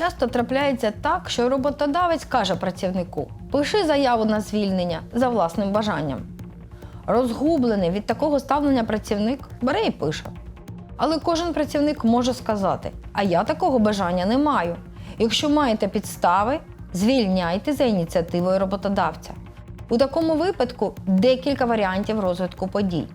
Часто трапляється так, що роботодавець каже працівнику: пиши заяву на звільнення за власним бажанням. Розгублений від такого ставлення працівник бере і пише. Але кожен працівник може сказати: А я такого бажання не маю. Якщо маєте підстави, звільняйте за ініціативою роботодавця. У такому випадку декілька варіантів розвитку подій.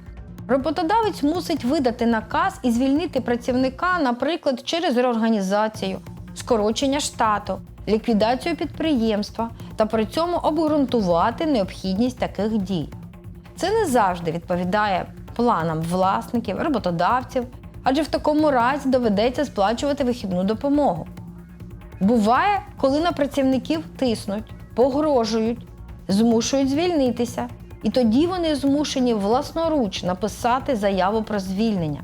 Роботодавець мусить видати наказ і звільнити працівника, наприклад, через реорганізацію, скорочення штату, ліквідацію підприємства та при цьому обґрунтувати необхідність таких дій. Це не завжди відповідає планам власників, роботодавців, адже в такому разі доведеться сплачувати вихідну допомогу. Буває, коли на працівників тиснуть, погрожують, змушують звільнитися, і тоді вони змушені власноруч написати заяву про звільнення.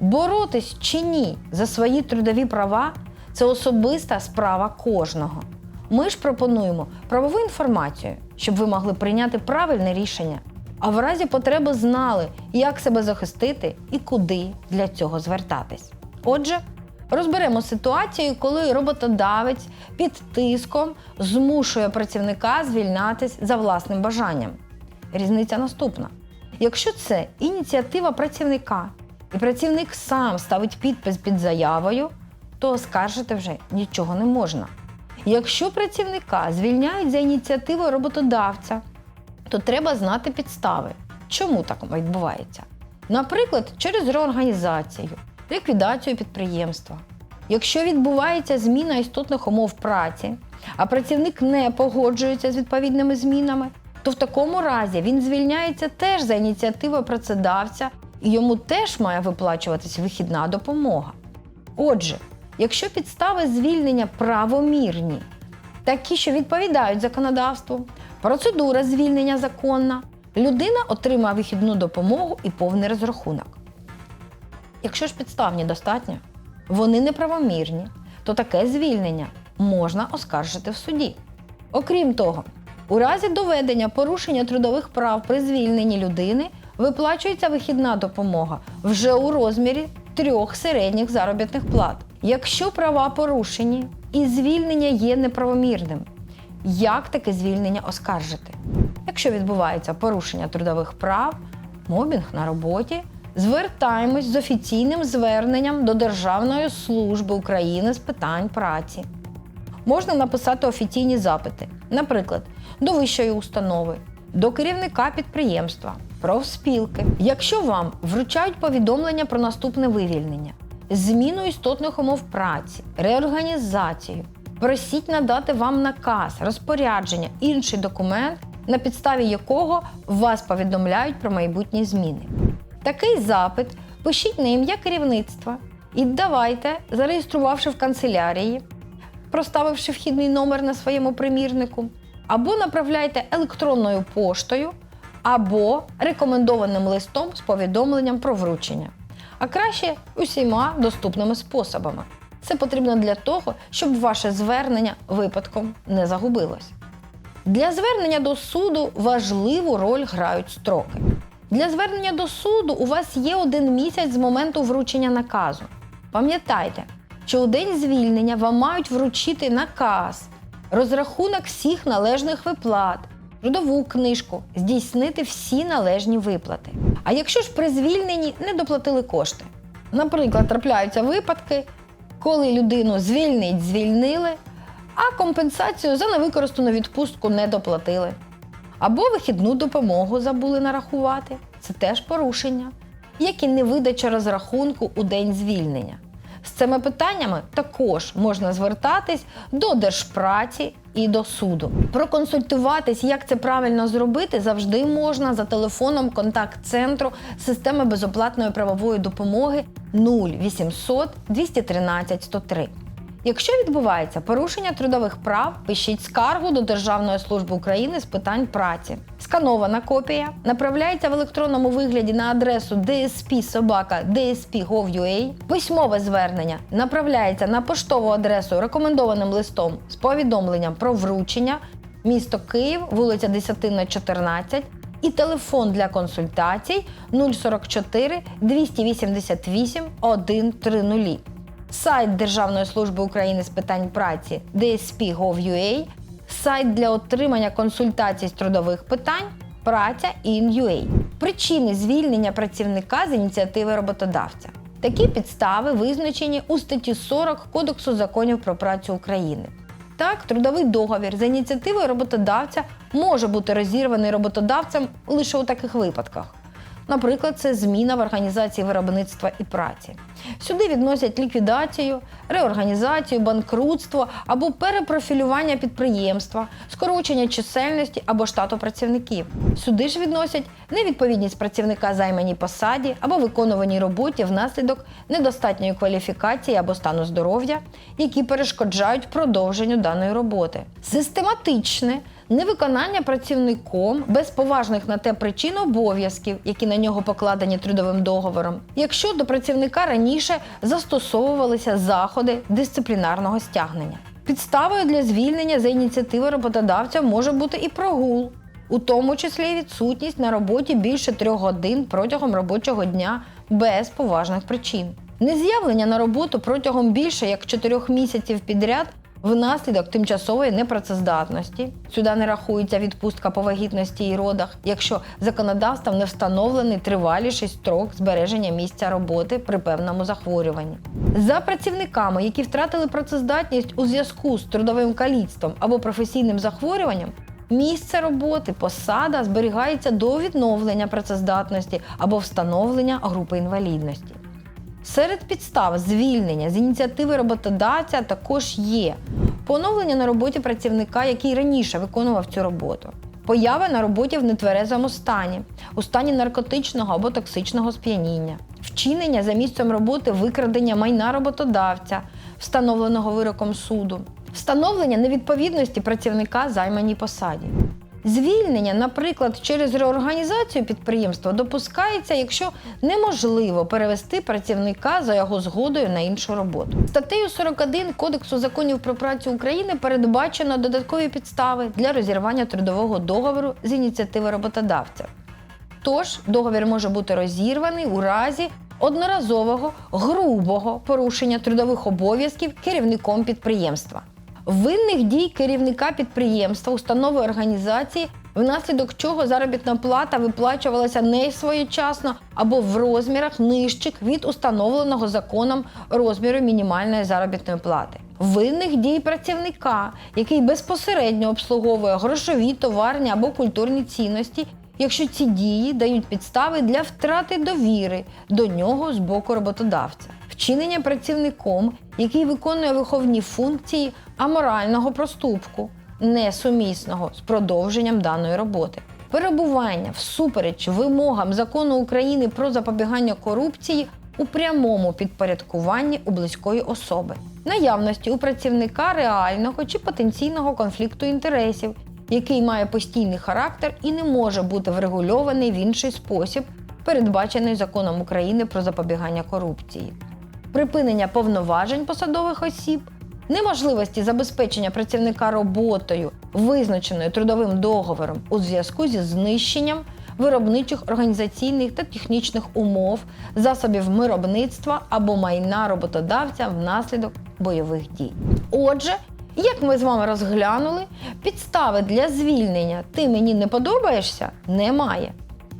Боротись чи ні за свої трудові права це особиста справа кожного. Ми ж пропонуємо правову інформацію, щоб ви могли прийняти правильне рішення, а в разі потреби знали, як себе захистити і куди для цього звертатись. Отже, розберемо ситуацію, коли роботодавець під тиском змушує працівника звільнятись за власним бажанням. Різниця наступна: якщо це ініціатива працівника, і працівник сам ставить підпис під заявою, то оскаржити вже нічого не можна. Якщо працівника звільняють за ініціативою роботодавця, то треба знати підстави, чому так відбувається. Наприклад, через реорганізацію, ліквідацію підприємства. Якщо відбувається зміна істотних умов праці, а працівник не погоджується з відповідними змінами, то в такому разі він звільняється теж за ініціативою працедавця і йому теж має виплачуватись вихідна допомога. Отже, якщо підстави звільнення правомірні, такі, що відповідають законодавству, процедура звільнення законна, людина отримає вихідну допомогу і повний розрахунок. Якщо ж підстав недостатньо, вони неправомірні, то таке звільнення можна оскаржити в суді. Окрім того, у разі доведення порушення трудових прав при звільненні людини виплачується вихідна допомога вже у розмірі трьох середніх заробітних плат. Якщо права порушені і звільнення є неправомірним, як таке звільнення оскаржити? Якщо відбувається порушення трудових прав, мобінг на роботі, звертаємось з офіційним зверненням до Державної служби України з питань праці. Можна написати офіційні запити, наприклад, до вищої установи, до керівника підприємства, профспілки. Якщо вам вручають повідомлення про наступне вивільнення, зміну істотних умов праці, реорганізацію, просіть надати вам наказ, розпорядження, інший документ, на підставі якого вас повідомляють про майбутні зміни. Такий запит пишіть на ім'я керівництва і давайте, зареєструвавши в канцелярії, проставивши вхідний номер на своєму примірнику, або направляйте електронною поштою, або рекомендованим листом з повідомленням про вручення. А краще усіма доступними способами. Це потрібно для того, щоб ваше звернення випадком не загубилось. Для звернення до суду важливу роль грають строки. Для звернення до суду у вас є один місяць з моменту вручення наказу. Пам'ятайте, що у день звільнення вам мають вручити наказ, розрахунок всіх належних виплат, трудову книжку, здійснити всі належні виплати. А якщо ж при звільненні не доплатили кошти? Наприклад, трапляються випадки, коли людину звільнить, звільнили, а компенсацію за невикористану відпустку не доплатили. Або вихідну допомогу забули нарахувати. Це теж порушення, як і невидача розрахунку у день звільнення. З цими питаннями також можна звертатись до Держпраці і до суду. Проконсультуватись, як це правильно зробити, завжди можна за телефоном контакт-центру системи безоплатної правової допомоги 0800 213 103. Якщо відбувається порушення трудових прав, пишіть скаргу до Державної служби України з питань праці. Сканована копія направляється в електронному вигляді на адресу dsp.sobaka.dsp.gov.ua. Письмове звернення направляється на поштову адресу рекомендованим листом з повідомленням про вручення місто Київ, вулиця Десятинна, 14 і телефон для консультацій 044 288 130. Сайт Державної служби України з питань праці DSP.gov.ua, сайт для отримання консультацій з трудових питань Праця in.ua. Причини звільнення працівника з ініціативи роботодавця. Такі підстави визначені у статті 40 Кодексу законів про працю України. Так, трудовий договір за ініціативою роботодавця може бути розірваний роботодавцем лише у таких випадках. Наприклад, це зміна в організації виробництва і праці. Сюди відносять ліквідацію, реорганізацію, банкрутство або перепрофілювання підприємства, скорочення чисельності або штату працівників. Сюди ж відносять невідповідність працівника займаній посаді або виконуваній роботі внаслідок недостатньої кваліфікації або стану здоров'я, які перешкоджають продовженню даної роботи. Систематичне невиконання працівником без поважних на те причин обов'язків, які на нього покладені трудовим договором, якщо до працівника раніше застосовувалися заходи дисциплінарного стягнення. Підставою для звільнення за ініціативи роботодавця може бути і прогул, у тому числі відсутність на роботі більше трьох годин протягом робочого дня без поважних причин. Нез'явлення на роботу протягом більше як 4 місяців підряд внаслідок тимчасової непрацездатності. Сюди не рахується відпустка по вагітності і родах, якщо законодавством не встановлений триваліший строк збереження місця роботи при певному захворюванні. За працівниками, які втратили працездатність у зв'язку з трудовим каліцтвом або професійним захворюванням, Місце роботи, посада зберігається до відновлення працездатності або встановлення групи інвалідності. Серед підстав звільнення з ініціативи роботодавця також є поновлення на роботі працівника, який раніше виконував цю роботу, поява на роботі в нетверезому стані, у стані наркотичного або токсичного сп'яніння, вчинення за місцем роботи викрадення майна роботодавця, встановленого вироком суду, встановлення невідповідності працівника займаній посаді. Звільнення, наприклад, через реорганізацію підприємства допускається, якщо неможливо перевести працівника за його згодою на іншу роботу. Статтею 41 Кодексу законів про працю України передбачено додаткові підстави для розірвання трудового договору з ініціативи роботодавця. Тож договір може бути розірваний у разі одноразового грубого порушення трудових обов'язків керівником підприємства. Винних дій керівника підприємства, установи організації, внаслідок чого заробітна плата виплачувалася не своєчасно або в розмірах нижчих від установленого законом розміру мінімальної заробітної плати. Винних дій працівника, який безпосередньо обслуговує грошові, товарні або культурні цінності, якщо ці дії дають підстави для втрати довіри до нього з боку роботодавця, вчинення працівником, який виконує виховні функції аморального проступку, несумісного з продовженням даної роботи. Перебування всупереч вимогам закону України про запобігання корупції у прямому підпорядкуванні у близької особи, наявності у працівника реального чи потенційного конфлікту інтересів, який має постійний характер і не може бути врегульований в інший спосіб, передбачений законом України про запобігання корупції, припинення повноважень посадових осіб, неможливості забезпечення працівника роботою, визначеною трудовим договором у зв'язку зі знищенням виробничих організаційних та технічних умов, засобів виробництва або майна роботодавця внаслідок бойових дій. Отже, як ми з вами розглянули, підстави для звільнення ти мені не подобаєшся немає.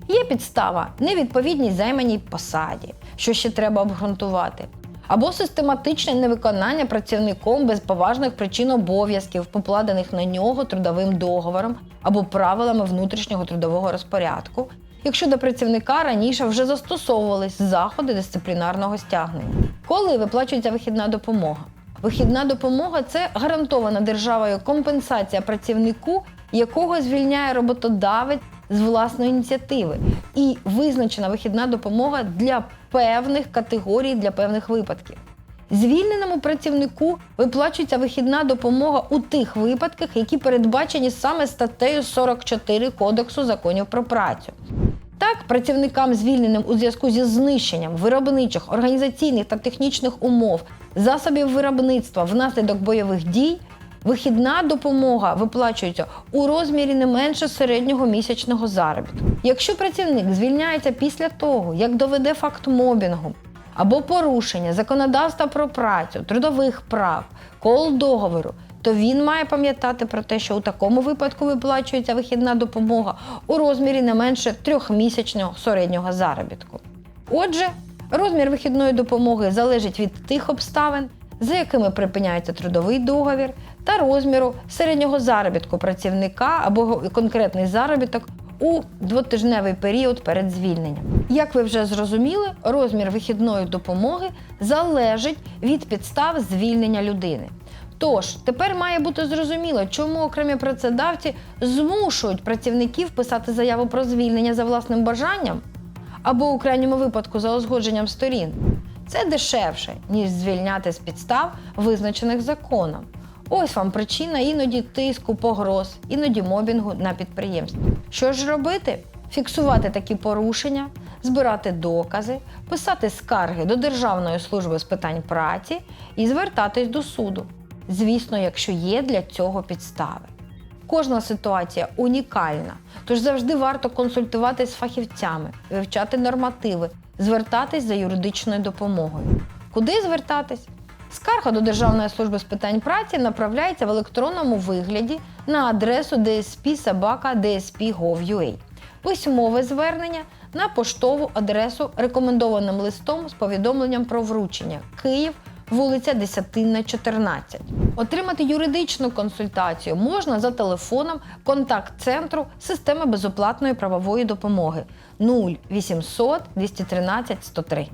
Є підстава невідповідність займаній посаді, що ще треба обґрунтувати, або систематичне невиконання працівником без поважних причин обов'язків, покладених на нього трудовим договором або правилами внутрішнього трудового розпорядку, якщо до працівника раніше вже застосовувались заходи дисциплінарного стягнення. Коли виплачується вихідна допомога? Вихідна допомога це гарантована державою компенсація працівнику, якого звільняє роботодавець з власної ініціативи, і визначена вихідна допомога для певних категорій, для певних випадків. Звільненому працівнику виплачується вихідна допомога у тих випадках, які передбачені саме статтею 44 Кодексу законів про працю. Так, працівникам, звільненим у зв'язку зі знищенням виробничих, організаційних та технічних умов, засобів виробництва внаслідок бойових дій, вихідна допомога виплачується у розмірі не менше середнього місячного заробітку. Якщо працівник звільняється після того, як доведе факт мобінгу або порушення законодавства про працю, трудових прав, кол договору, то він має пам'ятати про те, що у такому випадку виплачується вихідна допомога у розмірі не менше трьохмісячного середнього заробітку. Отже, розмір вихідної допомоги залежить від тих обставин, за якими припиняється трудовий договір, та розміру середнього заробітку працівника або конкретний заробіток у двотижневий період перед звільненням. Як ви вже зрозуміли, розмір вихідної допомоги залежить від підстав звільнення людини. Тож тепер має бути зрозуміло, чому окремі працедавці змушують працівників писати заяву про звільнення за власним бажанням або у крайньому випадку за узгодженням сторін. Це дешевше, ніж звільняти з підстав, визначених законом. Ось вам причина іноді тиску, погроз, іноді мобінгу на підприємстві. Що ж робити? Фіксувати такі порушення, збирати докази, писати скарги до Державної служби з питань праці і звертатись до суду. Звісно, якщо є для цього підстави. Кожна ситуація унікальна, тож завжди варто консультуватись з фахівцями, вивчати нормативи, звертатись за юридичною допомогою. Куди звертатись? Скарга до Державної служби з питань праці направляється в електронному вигляді на адресу dsp.собaka.dsp.gov.ua. Письмове звернення на поштову адресу рекомендованим листом з повідомленням про вручення Київ, вулиця Десятинна, 14. Отримати юридичну консультацію можна за телефоном контакт-центру системи безоплатної правової допомоги 0800 213 103.